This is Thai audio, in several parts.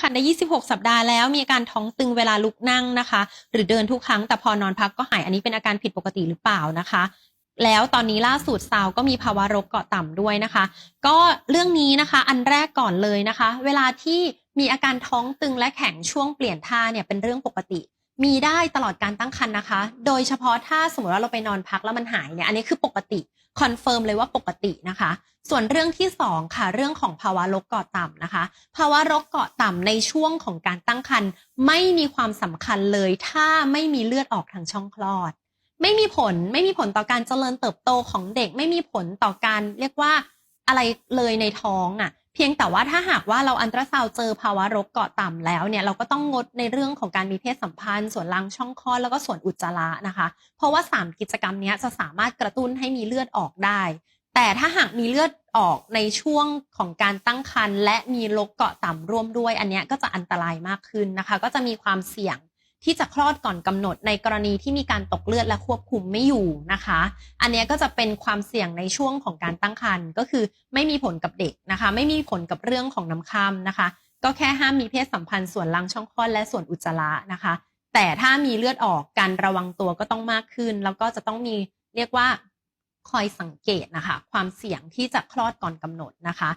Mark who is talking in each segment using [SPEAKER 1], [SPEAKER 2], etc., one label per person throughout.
[SPEAKER 1] ครรภ์ได้ 26 สัปดาห์แล้ว มีอาการท้องตึงเวลาลุกนั่งนะคะ หรือเดินทุกครั้งแต่พอนอนพักก็หายอันนี้เป็นอาการผิดปกติหรือเปล่านะคะแล้วตอนนี้ล่าสุดซาวก็มีภาวะรกเกาะต่ำด้วยนะคะ ก็เรื่องนี้นะคะอันแรกก่อนเลยนะคะ เวลาที่มีอาการท้องตึงและแข็งช่วงเปลี่ยนท่าเนี่ยเป็นเรื่องปกติ มีได้ตลอดการตั้งครรภ์นะคะ โดยเฉพาะถ้าสมมติว่าเราไปนอนพักแล้วมันหายเนี่ย อันนี้คือปกติคอนเฟิร์มเลยว่าปกตินะคะ ส่วนเรื่องที่สองค่ะ เรื่องของภาวะรกเกาะต่ำนะคะ ภาวะรกเกาะต่ำในช่วงของการตั้งครรภ์ไม่มีความสำคัญเลย ถ้าไม่มีเลือดออกทางช่องคลอด ไม่มีผลไม่มีผลต่อการเจริญเติบโตของเด็ก ไม่มีผลต่อการเรียกว่าอะไรเลยในท้องอะ พียงแต่ว่าถ้าหากว่าเราอันตราซาวเจอภาวะรกเกาะต่ำแล้วเนี่ยเราก็ต้องงดในเรื่องของการมีเพศสัมพันธ์ ส่วนล่างช่องคลอดแล้วก็ส่วนอุจจาระนะคะ เพราะว่า 3 กิจกรรมนี้จะสามารถกระตุ้นให้มีเลือดออกได้ แต่ถ้าหากมีเลือดออกในช่วงของการตั้งครรภ์และมีรกเกาะต่ำร่วมด้วย อันนี้ก็จะอันตรายมากขึ้นนะคะ ก็จะมีความเสี่ยง ที่จะคลอดก่อนกำหนดในกรณีที่มีการตกเลือดและควบคุมไม่อยู่นะคะ อันนี้ก็จะเป็นความเสี่ยงในช่วงของการตั้งครรภ์ก็คือไม่มีผลกับเด็กนะคะ ไม่มีผลกับเรื่องของน้ำค่ำนะคะ ก็แค่ห้ามมีเพศสัมพันธ์ส่วนล่างช่องคลอดและส่วนอุจจาระนะคะ แต่ถ้ามีเลือดออกการระวังตัวก็ต้องมากขึ้น แล้วก็จะต้องมีเรียกว่าคอยสังเกตนะคะ ความเสี่ยงที่จะคลอดก่อนกำหนดนะคะ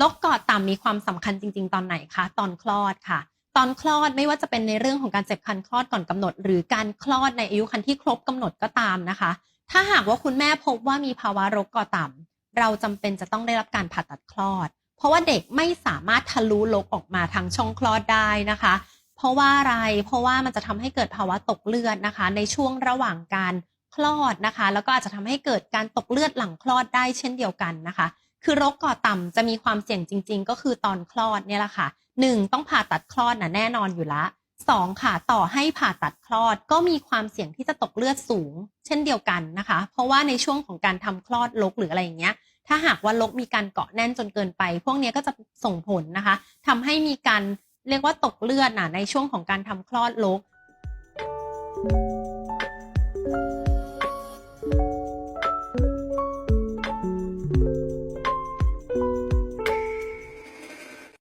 [SPEAKER 1] ลกกอดต่ำมีความสำคัญจริง ๆ ตอนไหนคะ ตอนคลอดค่ะ ตอนคลอดไม่ว่าจะเป็นในเรื่องของการเจ็บคันคลอดก่อนกำหนด หรือการคลอดในอายุคันที่ครบกำหนดก็ตามนะคะ ถ้าหากว่าคุณแม่พบว่ามีภาวะรกก่อต่ำเราจำเป็นจะต้องได้รับการผ่าตัดคลอด เพราะว่าเด็กไม่สามารถทะลุลกออกมาทางช่องคลอดได้นะคะ เพราะว่าอะไรเพราะว่ามันจะทำให้เกิดภาวะตกเลือดนะคะ ในช่วงระหว่างการคลอดนะคะ แล้วก็อาจจะทำให้เกิดการตกเลือดหลังคลอดได้เช่นเดียวกันนะคะ คือรกก่อต่ำจะมีความเสี่ยงจริง ๆ ก็คือตอนคลอดเนี่ยแหละค่ะ หนึ่งต้องผ่าตัดคลอดนะแน่นอนอยู่ละสองค่ะต่อให้ผ่าตัดคลอดก็มีความเสี่ยงที่จะตกเลือดสูง เช่นเดียวกันนะคะ เพราะว่าในช่วงของการทำคลอดลกหรืออะไรอย่างเงี้ย ถ้าหากว่าลกมีการเกาะแน่นจนเกินไป พวกนี้ก็จะส่งผลนะคะทำให้มีการเรียกว่าตกเลือดนะในช่วงของการทำคลอดลก